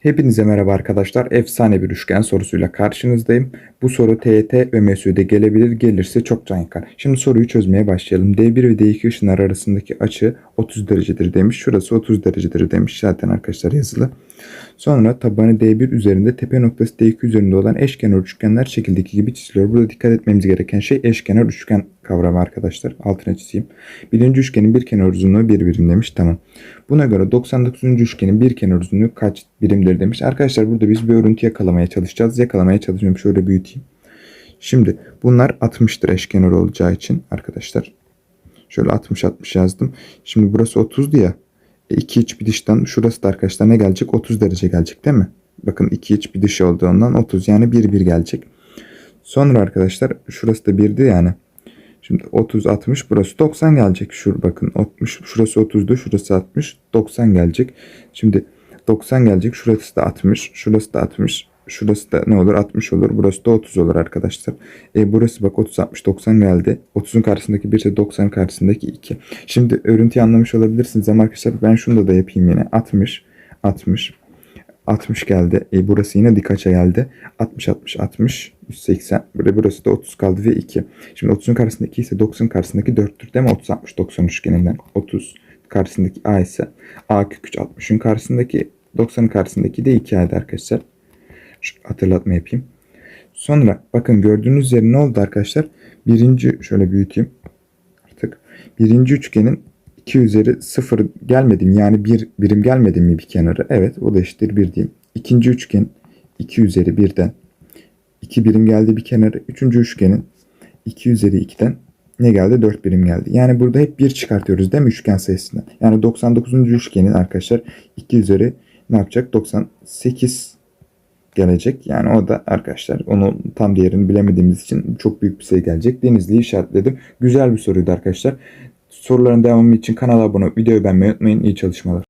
Hepinize merhaba arkadaşlar. Efsane bir üçgen sorusuyla karşınızdayım. Bu soru TYT ve MSÜ'de gelebilir. Gelirse çok can yakar. Şimdi soruyu çözmeye başlayalım. D1 ve D2 ışınlar arasındaki açı 30 derecedir demiş. Şurası 30 derecedir demiş. Zaten arkadaşlar yazılı. Sonra tabanı D1 üzerinde tepe noktası D2 üzerinde olan eşkenar üçgenler şekildeki gibi çiziliyor. Burada dikkat etmemiz gereken şey eşkenar üçgen kavramı arkadaşlar. Altına çizeyim. Birinci üçgenin bir kenar uzunluğu bir birim demiş. Tamam. Buna göre 99. üçgenin bir kenar uzunluğu kaç birimdir demiş. Arkadaşlar burada biz bir örüntü yakalamaya çalışacağız. Yakalamaya çalışıyorum. Şöyle büyüteyim. Şimdi bunlar 60'tır eşkenar olacağı için arkadaşlar. Şöyle 60 60 yazdım. Şimdi burası 30'du ya. E, iki iç bir dıştan şurası da arkadaşlar ne gelecek? 30 derece gelecek değil mi? Bakın iki iç bir dış olduğundan 30 yani 1 1 gelecek. Sonra arkadaşlar şurası da 1'di yani. Şimdi 30 60 burası 90 gelecek. Şur bakın 60 şurası 30'du şurası 60 90 gelecek. Şimdi 90 gelecek. Şurası da 60 şurası da 60 şurası da ne olur 60 olur. Burası da 30 olur arkadaşlar. E burası bak 30 60 90 geldi. 30'un karşısındaki 1 ise 90 karşısındaki 2. Şimdi örüntüyü anlamış olabilirsiniz ama arkadaşlar ben şunu da yapayım yine. 60 60 60 geldi. E burası yine dik açı geldi. 60 60 60 180. Burada burası da 30 kaldı ve 2. Şimdi 30'un karşısındaki 2 ise 90 karşısındaki 4'tür değil mi? 30 60 90 üçgeninden. 30 karşısındaki A ise A kök 3 60'ın karşısındaki 90'ın karşısındaki de 2 A'dı arkadaşlar. Şu hatırlatma yapayım. Sonra bakın gördüğünüz üzere ne oldu arkadaşlar? Birinci şöyle büyüteyim. Artık birinci üçgenin 2 üzeri 0 gelmedi mi? Yani bir birim gelmedi mi bir kenarı? Evet o da eşittir 1 diyeyim. İkinci üçgen 2 üzeri 1'den 2 birim geldi bir kenarı. Üçüncü üçgenin 2 üzeri 2'den ne geldi? 4 birim geldi. Yani burada hep 1 çıkartıyoruz değil mi üçgen sayısından? Yani 99. üçgenin arkadaşlar 2 üzeri ne yapacak? 98 gelecek. Yani o da arkadaşlar onu tam değerini bilemediğimiz için çok büyük bir sayı gelecek. Denizli'yi işaretledim. Güzel bir soruydu arkadaşlar. Soruların devamı için kanala abone videoyu beğenmeyi unutmayın. İyi çalışmalar.